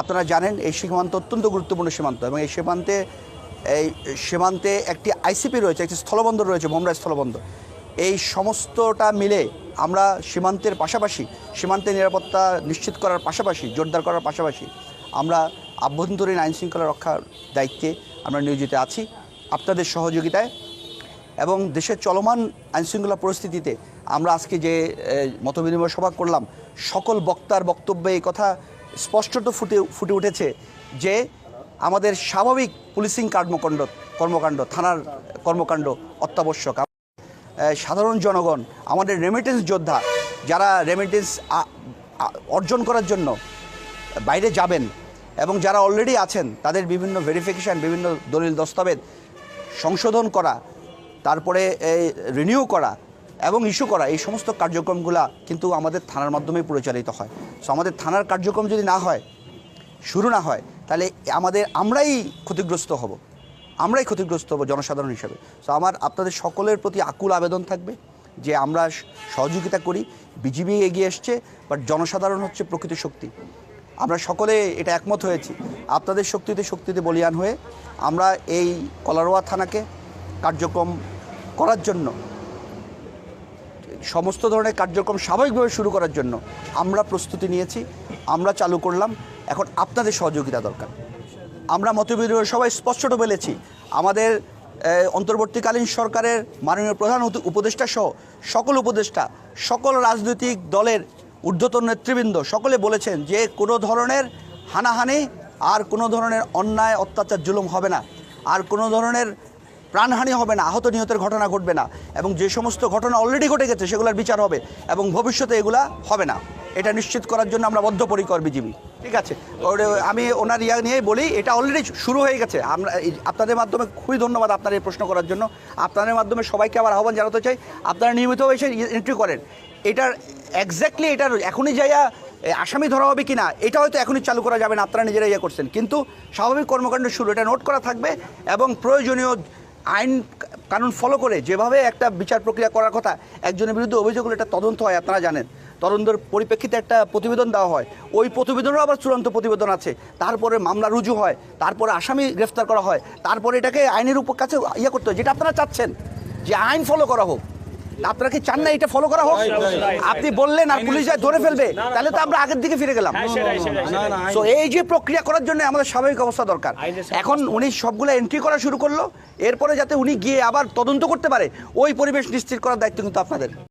আপনারা জানেন, এই সীমান্ত অত্যন্ত গুরুত্বপূর্ণ সীমান্ত এবং এই সীমান্তে এই সীমান্তে একটি আইসিপি রয়েছে, একটি স্থলবন্দর রয়েছে ভোমরা স্থলবন্দর। এই সমস্তটা মিলে আমরা সীমান্তের পাশাপাশি, সীমান্তের নিরাপত্তা নিশ্চিত করার পাশাপাশি, জোরদার করার পাশাপাশি আমরা আভ্যন্তরীণ আইন শৃঙ্খলা রক্ষার দায়িত্বে আমরা নিয়োজিত আছি আপনাদের সহযোগিতায় এবং দেশের চলমান আইনশৃঙ্খলা পরিস্থিতিতে আমরা আজকে যে মত বিনিময় সভা করলাম, সকল বক্তার বক্তব্যে এই কথা স্পষ্টত ফুটে ফুটে উঠেছে যে আমাদের স্বাভাবিক পুলিশিং কর্মকাণ্ড কর্মকাণ্ড, থানার কর্মকাণ্ড অত্যাবশ্যক। সাধারণ জনগণ, আমাদের রেমিটেন্স যোদ্ধা, যারা রেমিটেন্স অর্জন করার জন্য বাইরে যাবেন এবং যারা অলরেডি আছেন, তাদের বিভিন্ন ভেরিফিকেশান বিভিন্ন দলিল, দস্তাবেজ সংশোধন করা, তারপরে রিনিউ করা এবং ইস্যু করা, এই সমস্ত কার্যক্রমগুলো কিন্তু আমাদের থানার মাধ্যমেই পরিচালিত হয়। সো আমাদের থানার কার্যক্রম যদি না হয়, শুরু না হয়, তাহলে আমাদের আমরাই ক্ষতিগ্রস্ত হব। আমরাই ক্ষতিগ্রস্ত হব জনসাধারণ হিসেবে। সো আমার, আপনাদের সকলের প্রতি আকুল আবেদন থাকবে যে আমরা সহযোগিতা করি, বিজিবি এগিয়ে এসছে বাট জনসাধারণ হচ্ছে প্রকৃত শক্তি। আমরা সকলে এটা একমত হয়েছি। আপনাদের শক্তিতে শক্তিতে বলিয়ান হয়ে আমরা এই কলারোয়া থানাকে কার্যক্রম করার জন্য সমস্ত ধরনের কার্যক্রম স্বাভাবিকভাবে শুরু করার জন্য আমরা প্রস্তুতি নিয়েছি, আমরা চালু করলাম। এখন আপনাদের সহযোগিতা দরকার। আমরা মতবিরোধী সবাই স্পষ্টত বলেছি, আমাদের অন্তর্বর্তীকালীন সরকারের মাননীয় প্রধান উপ- উপদেষ্টা সহ সকল উপদেষ্টা, সকল রাজনৈতিক দলের ঊর্ধ্বতন নেতৃবৃন্দ সকলে বলেছেন যে কোনো ধরনের হানাহানি আর কোনো ধরনের অন্যায়, অত্যাচার জুলুম হবে না। আর কোনো ধরনের প্রাণহানি হবে না, আহত নিহতের ঘটনা ঘটবে না এবং যে সমস্ত ঘটনা অলরেডি ঘটে গেছে সেগুলোর বিচার হবে এবং ভবিষ্যতে এগুলা হবে না। এটা নিশ্চিত করার জন্য আমরা বদ্ধপরিকর বিজিবি। ঠিক আছে? আমি ওনার ইয়া নিয়ে বলি, এটা অলরেডি শুরু হয়ে গেছে। আমরা আপনাদের মাধ্যমে খুবই ধন্যবাদ আপনার এই প্রশ্ন করার জন্য। আপনাদের মাধ্যমে সবাইকে আবার আহ্বান জানাতে চাই, আপনারা নিয়মিত এসে এন্ট্রি করেন। এটার এক্স্যাক্টলি এটার এখনই যাইয়া আসামি ধরা হবে কি না এটা হয়তো এখনই চালু করা যাবে না, আপনারা নিজেরা ইয়ে করছেন। কিন্তু স্বাভাবিক কর্মকাণ্ড শুরু, এটা নোট করা থাকবে এবং প্রয়োজনীয় আইন কানুন ফলো করে যেভাবে একটা বিচার প্রক্রিয়া করার কথা একজনের বিরুদ্ধে অভিযোগ হলে একটা তদন্ত হয় আপনারা জানেন। তদন্তের পরিপ্রেক্ষিতে একটা প্রতিবেদন দেওয়া হয়। ওই প্রতিবেদনেরও আবার চূড়ান্ত প্রতিবেদন আছে। তারপরে মামলা রুজু হয়, তারপরে আসামি গ্রেফতার করা হয়, তারপরে এটাকে আইনের উপর কাছে ইয়ে করতে হয়, যেটা আপনারা চাচ্ছেন। যে আইন ফলো করা হোক। আপনারা কি চান না এটা ফলো করা হোক। আপনি বললেন আর পুলিশ যায় ধরে ফেলবে তাহলে তো আমরা আগের দিকে ফিরে গেলাম। তো এই যে প্রক্রিয়া করার জন্য আমাদের স্বাভাবিক অবস্থা দরকার। এখন উনি সবগুলো এন্ট্রি করা শুরু করল এরপরে যাতে উনি গিয়ে আবার তদন্ত করতে পারে ওই পরিবেশ নিশ্চিত করার দায়িত্ব কিন্তু আপনাদের।